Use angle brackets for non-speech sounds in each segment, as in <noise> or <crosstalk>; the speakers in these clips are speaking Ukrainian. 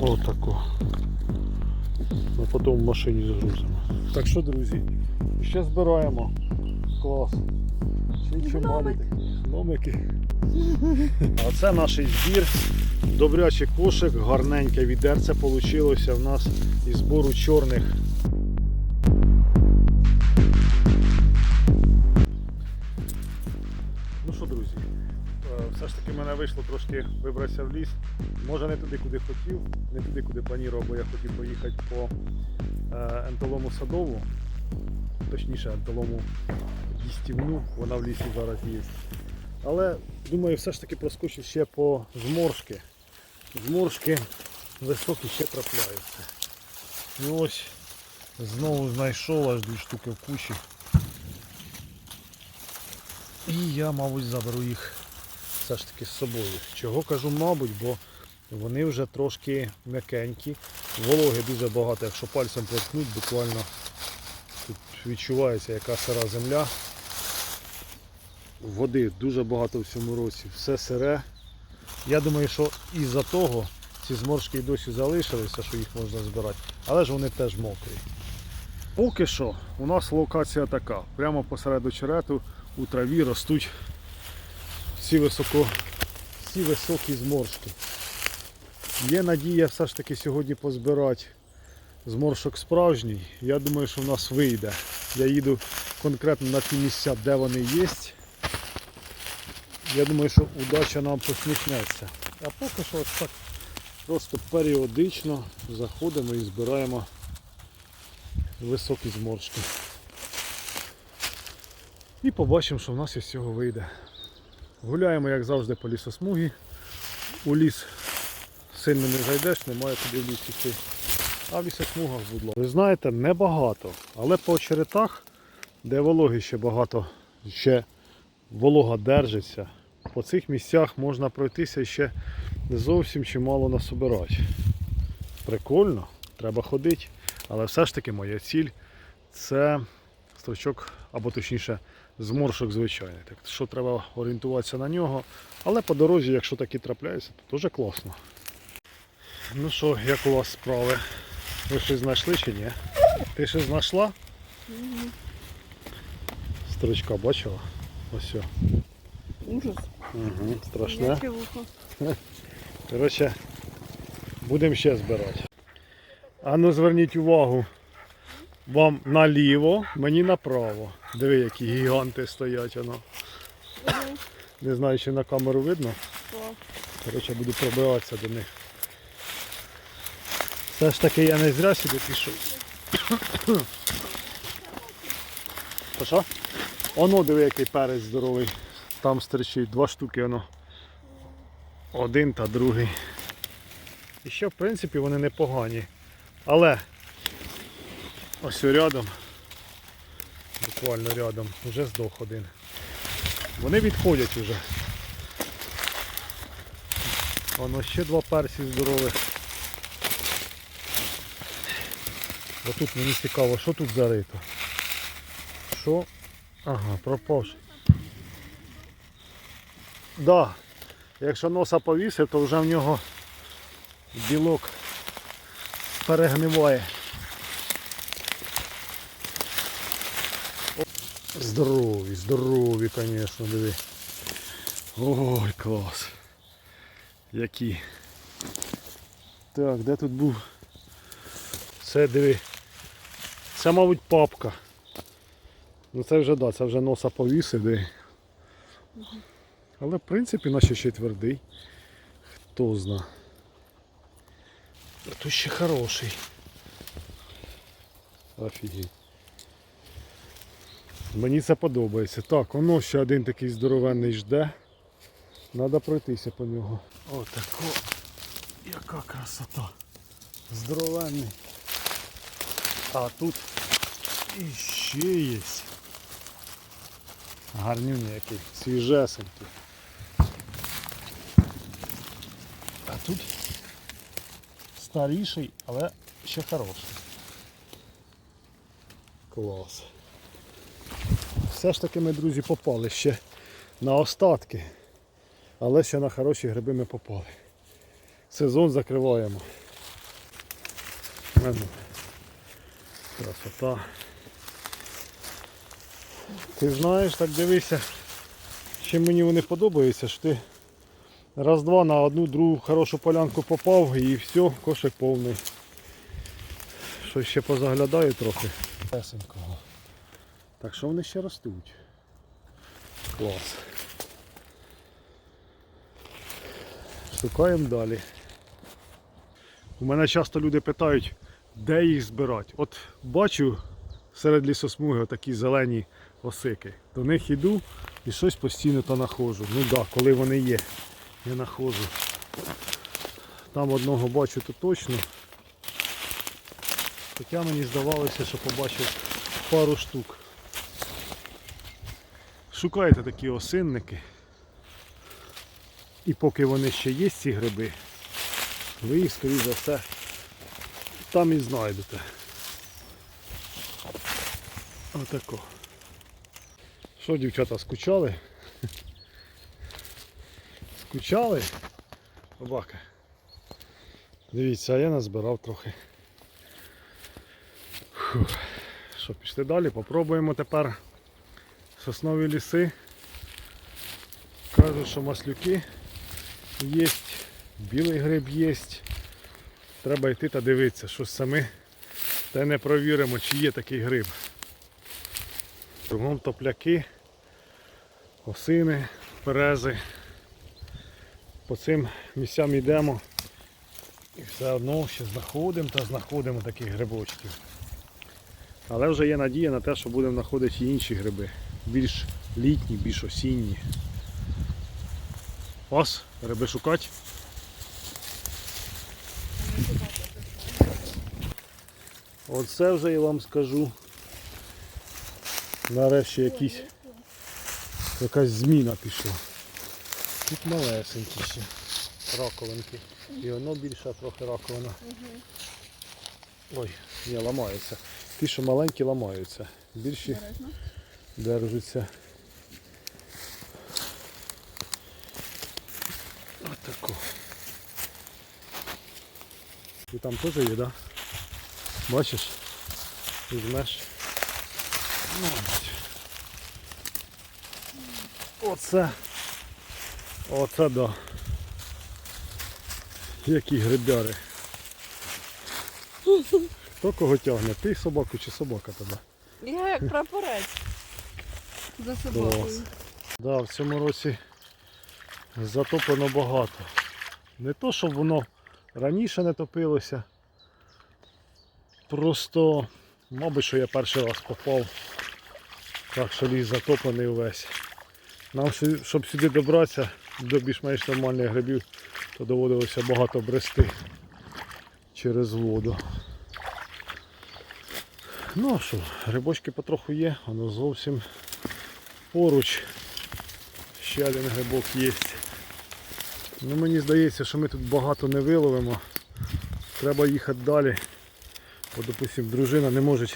Отако. А потім в машині загрузимо. Так що, друзі, ще збираємо. Клас. Такі гномики. <laughs> А це наш збір. Добрячий кошик, гарненьке відерце вийшло в нас із збору чорних. Мене вийшло трошки вибратися в ліс. Може не туди, куди хотів, не туди, куди планував, бо я хотів поїхати по е, ентолому садову, точніше ентолому їстівну, вона в лісі зараз є. Але думаю, все ж таки проскочу ще по зморшки. Зморшки високі ще трапляються. І ось знову знайшов аж дві штуки в кучі. І я, мабуть, заберу їх все ж таки з собою. Чого кажу, мабуть, бо вони вже трошки м'якенькі. Вологи дуже багато, якщо пальцем проткнуть, буквально тут відчувається яка сира земля. Води дуже багато в цьому році, все сире. Я думаю, що із-за того ці зморшки й досі залишилися, що їх можна збирати, але ж вони теж мокрі. Поки що у нас локація така. Прямо посеред очерету у траві ростуть ці, високо, ці високі зморшки. Є надія все ж таки сьогодні позбирати зморшок справжній. Я думаю, що в нас вийде. Я їду конкретно на ті місця, де вони є. Я думаю, що удача нам посміхнеться. А поки що ось так просто періодично заходимо і збираємо високі зморшки. І побачимо, що в нас із цього вийде. Гуляємо, як завжди, по лісосмугі. У ліс сильно не зайдеш, немає куди в ліс йти. А в лісосмугах, будь. Ви знаєте, небагато. Але по очеретах, де вологи ще багато, ще волога держиться, по цих місцях можна пройтися ще зовсім чимало насобирати. Прикольно, треба ходити. Але все ж таки моя ціль це строчок, або точніше зморшок звичайний. Так що треба орієнтуватися на нього. Але по дорозі, якщо такі трапляються, то дуже класно. Ну що, як у вас справи? Ви щось знайшли чи ні? Ти щось знайшла? Строчка бачила? Ось. все. Ужас. Угу, страшне. Коротше, будемо ще збирати. А ну зверніть увагу. Вам наліво, мені направо. Диви, які гіганти стоять. Воно. Не знаю, чи на камеру видно. Коротше, буду пробиватися до них. Все ж таки я не зря сюди пішов. Що що? Оно диви, який перець здоровий. Там стерчить два штуки воно. Один та другий. І ще в принципі вони непогані. Але ось рядом, буквально рядом, вже здох один. Вони відходять уже. Воно ще два персі здорових. Отут мені цікаво, що тут зарито. Що? Ага, пропав. Да. Якщо носа повісив, то вже в нього білок перегниває. Здорові, здорові, звісно, диви. Ой, клас. Які. Так, де тут був? Це диви. Це, мабуть, папка. Ну це вже да, це вже носа повісив, диви. Але в принципі наче ще твердий. Хто зна. Тут ще хороший. Офігеть. Мені це подобається. Так, воно ще один такий здоровенний жде. Треба пройтися по нього. Отако. Яка красота. Здоровенний. А тут іще є. Гарнюня який, свіжесенький. А тут старіший, але ще хороший. Клас. Все ж таки ми, друзі, попали ще на остатки, але ще на хороші гриби ми попали. Сезон закриваємо. Красота. Ти знаєш, так дивися, чим мені вони подобаються, що ти раз-два на одну другу хорошу полянку попав і все, кошик повний. Щось ще позаглядаю трохи. Песенького. Так що вони ще ростуть. Клас. Шукаємо далі. У мене часто люди питають, де їх збирати. От бачу серед лісосмуги такі зелені осики. До них йду і щось постійно то знаходжу. Ну так, да, коли вони є, я знаходжу. Там одного бачу то точно. Хоча мені здавалося, що побачив пару штук. Шукайте такі осинники. І поки вони ще є, ці гриби, ви їх, скоріш за все, там і знайдете. Отако. Що, дівчата, скучали? <laughs> Скучали? Собака. Дивіться, а я назбирав трохи. Фух. Що, пішли далі, попробуємо тепер соснові ліси. Кажуть, що маслюки є, білий гриб є. Треба йти та дивитися, що саме та не провіримо, чи є такий гриб. Кругом топляки, осини, берези. По цим місцям йдемо і все одно ще знаходимо та знаходимо таких грибочків. Але вже є надія на те, що будемо знаходити інші гриби. Більш літні, більш осінні. Ось, гриби шукати. Оце вже я вам скажу. Нарешті якісь, якась зміна пішла. Тут малесенькі ще раковинки. І воно більше трохи раковина. Ой, не ламаються. Ті, що маленькі, ламаються. Більші Бережно. держаться. Отако. І там теж є? Да? Бачиш? Візьмеш. Ну. Оце. Оце да. Які грибяри. Хто кого тягне? Ти собаку чи собака тебе? Я як прапорець за собакою. Да, в цьому році затоплено багато. Не то, щоб воно раніше не топилося. Просто, мабуть, що я перший раз попав. Так що ліс затоплений увесь. Нам, щоб сюди добратися до більш-менш нормальних грибів, то доводилося багато брести через воду. Ну а що, грибочки потроху є, воно зовсім поруч. Ще один грибок є. Ну, мені здається, що ми тут багато не виловимо. Треба їхати далі. Бо, допустим, дружина не може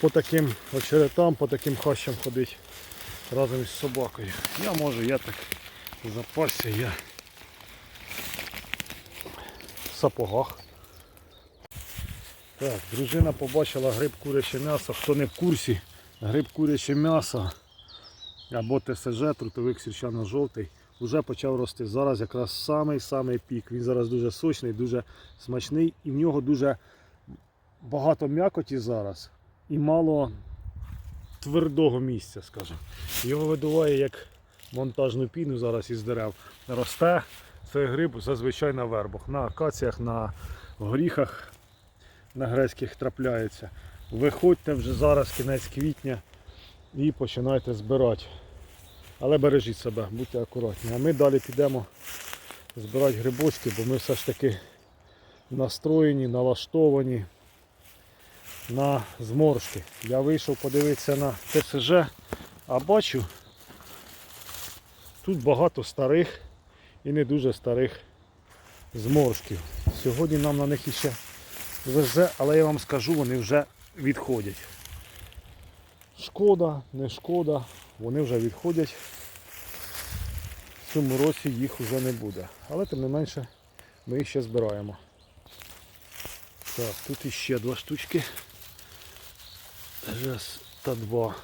по таким очеретам, по таким хащам ходити разом із собакою. Я можу, я так запасся, я в сапогах. Так, дружина побачила гриб куряче м'ясо. Хто не в курсі, гриб куряче м'ясо або ТСЖ, трутовик сірчано-жовтий, вже почав рости. Зараз якраз самий-самий пік. Він зараз дуже сочний, дуже смачний і в нього дуже багато м'якоті зараз і мало твердого місця, скажімо. Його видуває як монтажну піну зараз із дерев. Росте цей гриб зазвичай на вербах, на акаціях, на горіхах на грецьких трапляється. Виходьте вже зараз кінець квітня і починайте збирати. Але бережіть себе, будьте акуратні. А ми далі підемо збирати грибочки, бо ми все ж таки настроєні, налаштовані на зморшки. Я вийшов подивитися на ТСЖ, а бачу тут багато старих і не дуже старих зморшків. Сьогодні нам на них іще везе, але я вам скажу, вони вже відходять. Шкода, не шкода, вони вже відходять. В цьому році їх вже не буде. Але тим не менше ми їх ще збираємо. Так, тут іще два штучки. Раз та два.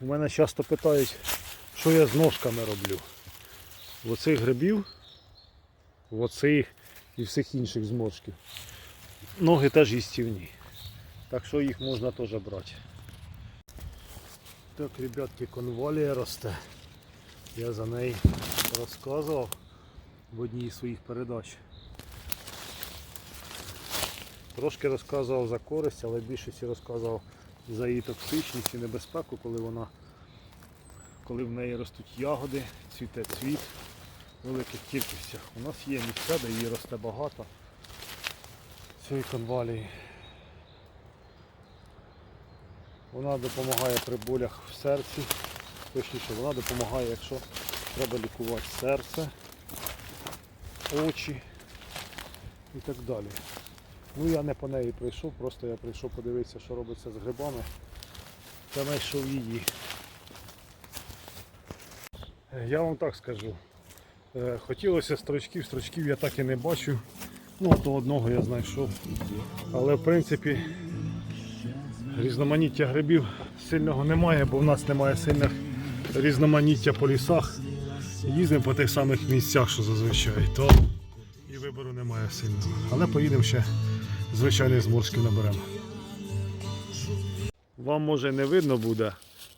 У мене часто питають, що я з ножками роблю. В оцих грибів, в оцих і всіх інших зморшків. Ноги теж їстівні. Так що їх можна теж брати. Так, ребятки, конвалія росте. Я за неї розказував в одній з своїх передач. Трошки розказував за користь, але більшості розказував за її токсичність і небезпеку, коли вона коли в неї ростуть ягоди, цвіте цвіт великих кількостях. У нас є місця, де її росте багато. Цієї конвалії. Вона допомагає при болях в серці. Точніше, вона допомагає, якщо треба лікувати серце, очі і так далі. Ну я не по неї прийшов, просто я прийшов подивитися, що робиться з грибами. Та знайшов її. Я вам так скажу. Е, Хотілося строчків, строчків я так і не бачу. Ну, то одного я знайшов. Але в принципі різноманіття грибів сильного немає, бо в нас немає сильних різноманіття по лісах. Їздимо по тих самих місцях, що зазвичай, то і вибору немає сильного. Але поїдемо ще звичайних зморшків наберемо. Вам може не видно буде,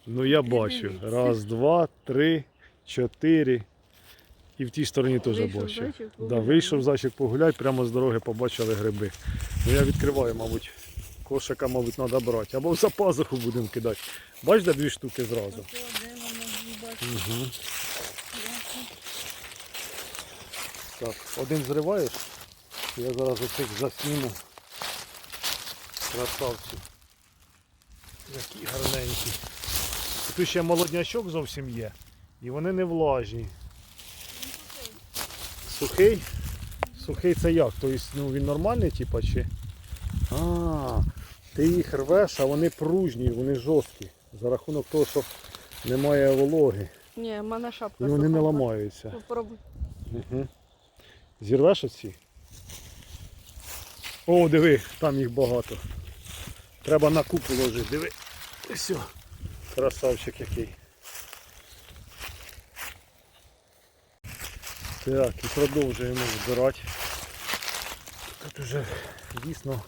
але я бачу. Раз, два, три, чотири. І в тій стороні теж зайчик Да, вийшов зайчик погуляти, прямо з дороги побачили гриби. Ну я відкриваю, мабуть, кошика, мабуть, треба брати. Або за пазуху будемо кидати. Бачите, дві штуки зразу. Угу. Так, один зриваєш. Я зараз оцих засніму. Красавці. Які гарненькі. Тут ще молоднячок зовсім є. І вони не влажні. Сухий? Сухий це як? Тобто ну, він нормальний, типа, чи? А, ти їх рвеш, а вони пружні, вони жорсткі. За рахунок того, що немає вологи. Ні, в мене шапка. І вони не ламаються. Попробуй. Угу. Зірвеш оці? О, диви, там їх багато. Треба на купу ложити, диви. Ось. о. Красавчик який. Так, і продовжуємо збирати. Тут уже дійсно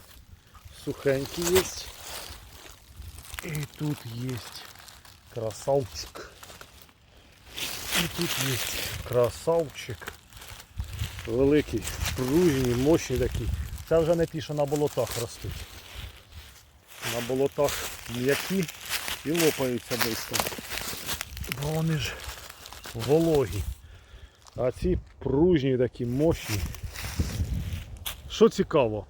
сухенькі є. І тут є красавчик. І тут є красавчик. Великий, пружні, мощні такі. Це вже не ті, що на болотах ростуть. На болотах м'які і лопаються швидко. Бо вони ж вологі. А ці пружні такі мощні. Що цікаво,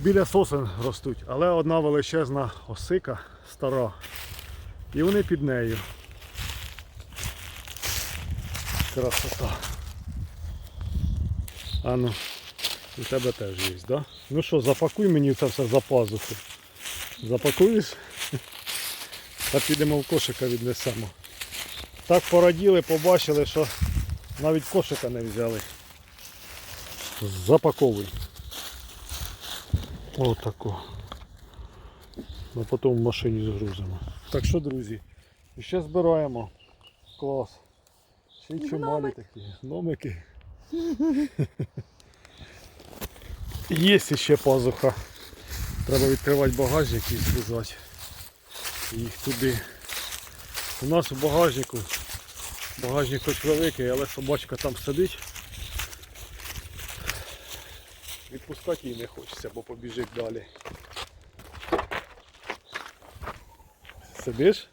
біля сосен ростуть, але одна величезна осика стара. І вони під нею. Красота. А ну, у тебе теж є, да? Ну що, запакуй мені це все за пазуху. Запакуєш? Та підемо в кошика віднесемо. Так пораділи, побачили, що навіть кошика не взяли. Запаковуй. Отако. А потім в машині згрузимо. Так що, друзі, ще збираємо. Клас. Ще чималі такі. Гномики. <laughs> Є ще пазуха. Треба відкривати багажник і зрізати їх туди. У нас у багажнику, багажник хоч великий, але собачка там сидить. Відпускати її не хочеться, бо побіжить далі. Сидиш?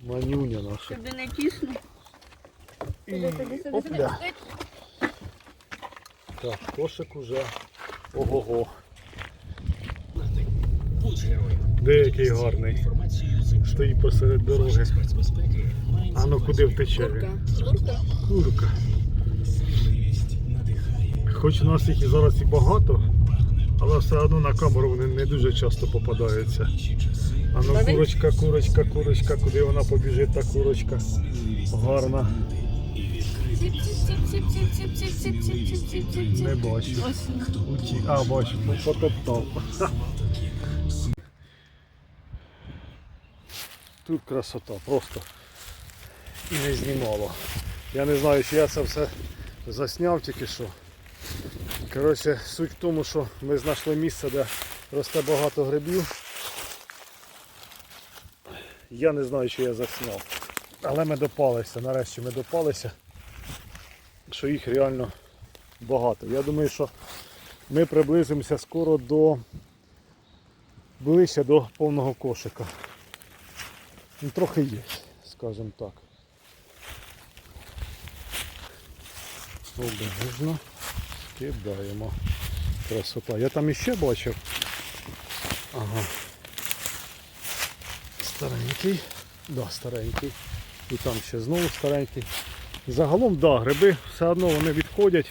Манюня наша. Тобі не тісно. І... Опля. Так, кошик уже. Ого-го. Деякий гарний. Стоїть посеред дороги. А ну куди втече? Курка. Хоч у нас їх і зараз і багато, але все одно на камеру вони не дуже часто попадаються. А ну курочка, курочка, курочка, куди вона побіжить, та курочка. Гарна. Не бачу. А, бачу, потоптав. Тут красота, просто і не знімало. Я не знаю, чи я це все засняв тільки що. Коротше, суть в тому, що ми знайшли місце, де росте багато грибів. Я не знаю, чи я засняв. Але ми допалися, нарешті ми допалися, що їх реально багато. Я думаю, що ми приблизимося скоро до ближче до повного кошика. Трохи є, скажімо так. Обережно кидаємо. Красота. Я там іще бачив. Ага. Старенький. Да, старенький. І там ще знову старенький. Загалом, да, гриби все одно вони відходять.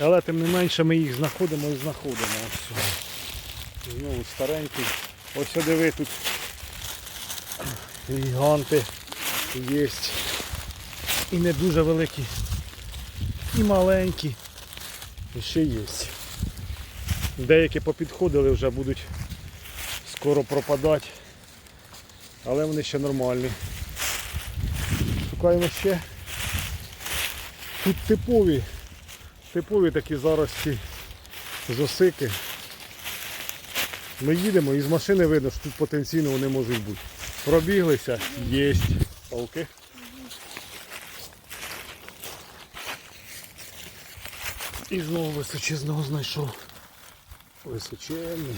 Але тим не менше ми їх знаходимо і знаходимо. Ось. Знову старенький. Ось диви тут гіганти є. І не дуже великі. І маленькі. І ще є. Деякі попідходили вже будуть скоро пропадати. Але вони ще нормальні. Шукаємо ще. Тут типові типові такі зарості з осики. Ми їдемо і з машини видно, що тут потенційно вони можуть бути. Пробіглися, єсть. Палки. І знову височезного знайшов. Височенний.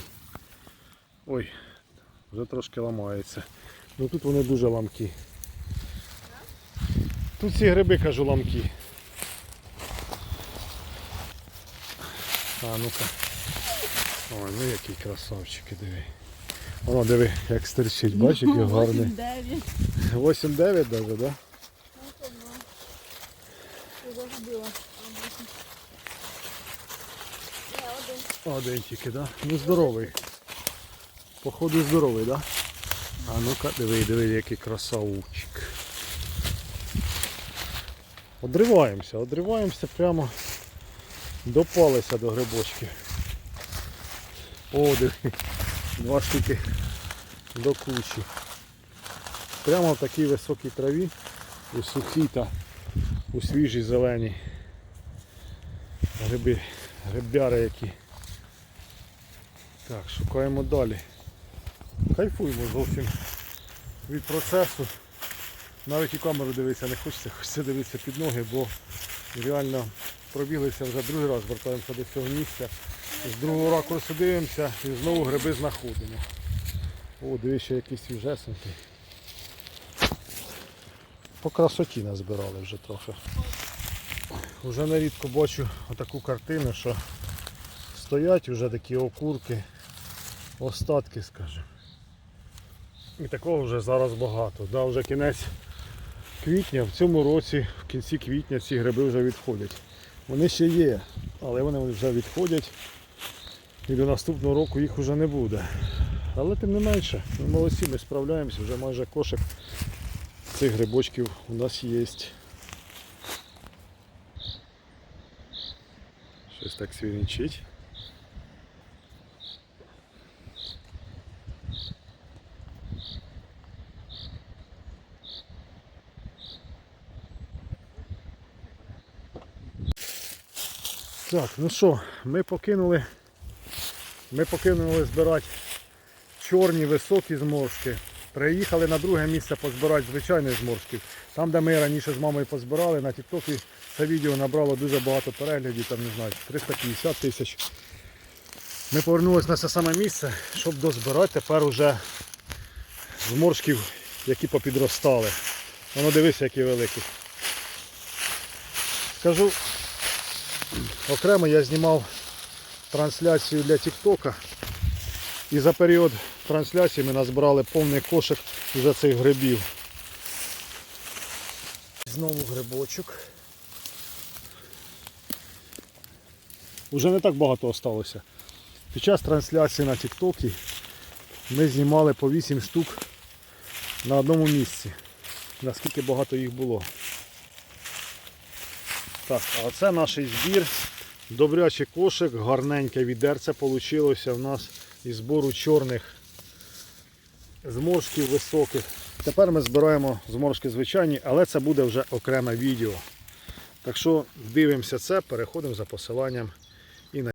Ой, вже трошки ламається. Ну тут вони дуже ламкі. Тут ці гриби, кажу, ламкі. А ну-ка. Ой, ну які красавчики, диви. Воно диви, як стерчить, бачиш, який гарний. 9. 8-9 даже, да? Один тільки, да? Ну здоровий. Походу здоровий, да? А ну-ка, диви, диви, який красавчик. Одриваємося, одриваємося прямо допалися до грибочків. О, диви, два штуки до кучі. Прямо в такій високій траві, у сухій та у свіжій зеленій. Гриби, грибяри які. Так, шукаємо далі. Кайфуємо зовсім від процесу. Навіть і камеру дивитися не хочеться, хочеться дивитися під ноги, бо реально пробіглися вже другий раз, вертаємося до цього місця. З другого ракурсу дивимося і знову гриби знаходимо. О, дивіться, якийсь свіжесенький. По красоті назбирали вже трохи. Уже нерідко бачу отаку картину, що стоять вже такі окурки, остатки, скажімо. І такого вже зараз багато. Да, вже кінець квітня, в цьому році, в кінці квітня ці гриби вже відходять. Вони ще є, але вони вже відходять. І до наступного року їх вже не буде. Але тим не менше, ми молодці, ми справляємося, вже майже кошик цих грибочків у нас є. Щось так свірінчить. Так, ну що, ми покинули, ми покинули збирати чорні високі зморшки. Приїхали на друге місце позбирати звичайних зморшків. Там, де ми раніше з мамою позбирали, на тіктокі це відео набрало дуже багато переглядів, там не знаю, 350 тисяч. Ми повернулися на це саме місце, щоб дозбирати тепер уже зморшків, які попідростали. Воно дивися, які великі. Скажу, окремо я знімав трансляцію для Тіктока. І за період трансляції ми назбирали повний кошик вже цих грибів. Знову грибочок. Уже не так багато осталося. Під час трансляції на Тіктокі ми знімали по 8 штук на одному місці. Наскільки багато їх було. Так, а це наш збір. Добрячий кошик, гарненьке відерце вийшло в нас із збору чорних зморшків високих. Тепер ми збираємо зморшки звичайні, але це буде вже окреме відео. Так що дивимося це, переходимо за посиланням